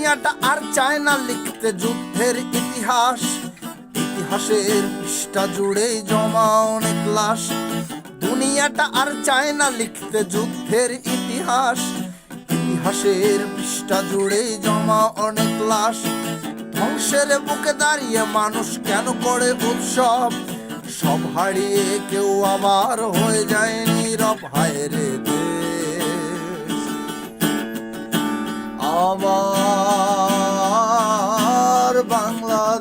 দুনিয়াটা আর চায় না লিখতে যুদ্ধের ইতিহাস। ইতিহাসের পৃষ্ঠা জুড়েই জমা অনেক লাশ। দুনিয়াটা আর চায় না লিখতে যুদ্ধের ইতিহাস। ইতিহাসের পৃষ্ঠা জুড়েই জমা অনেক লাশ। ধ্বংসের বুকে দাঁড়িয়ে মানুষ কেন করে উৎসব? সব হারিয়ে কেউ আবার হয়ে যায় নীরব, হায় রে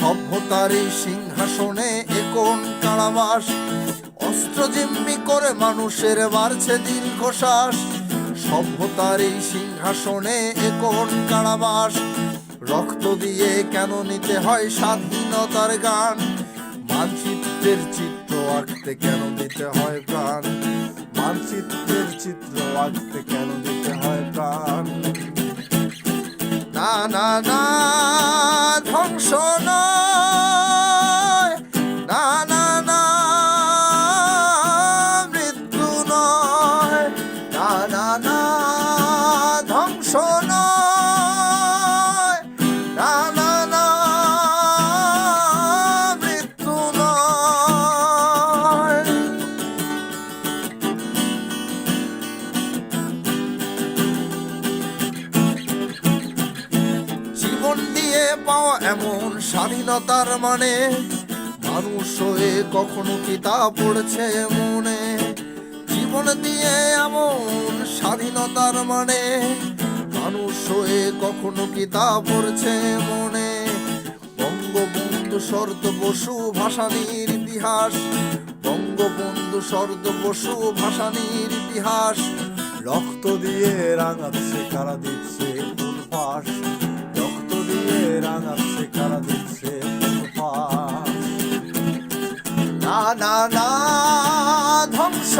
সভ্যতার এই সিংহাসনে একন কারাবাস? অস্ত্র জিম্মি করে মানুষের বাড়ছে দীর্ঘশ্বাস। এই সিংহাসনে একন কারাবাস? রক্ত দিয়ে কেন নিতে হয় স্বাধীনতার গান? মানচিত্রের চিত্র আঁকতে কেন দিতে হয় প্রাণ? মানচিত্রের চিত্র আঁকতে কেন দিতে হয় প্রাণ? না না না। ধ্বংস নয়। পাওয়া এমন স্বাধীনতার মানে। মানুষ হয়ে কখনো কি তা পড়ছে মনে। জীবন দিয়ে এমন স্বাধীনতার মানে। মানুষ হয়ে কখনো কি তা পড়ছে মনে। বঙ্গবন্ধু শরদ বসু ভাসানির ইতিহাস। বঙ্গবন্ধু শরদ বসু ভাসানির ইতিহাস। রক্ত দিয়ে রাঙাচ্ছে কারা দিচ্ছে না না না ধ্বংস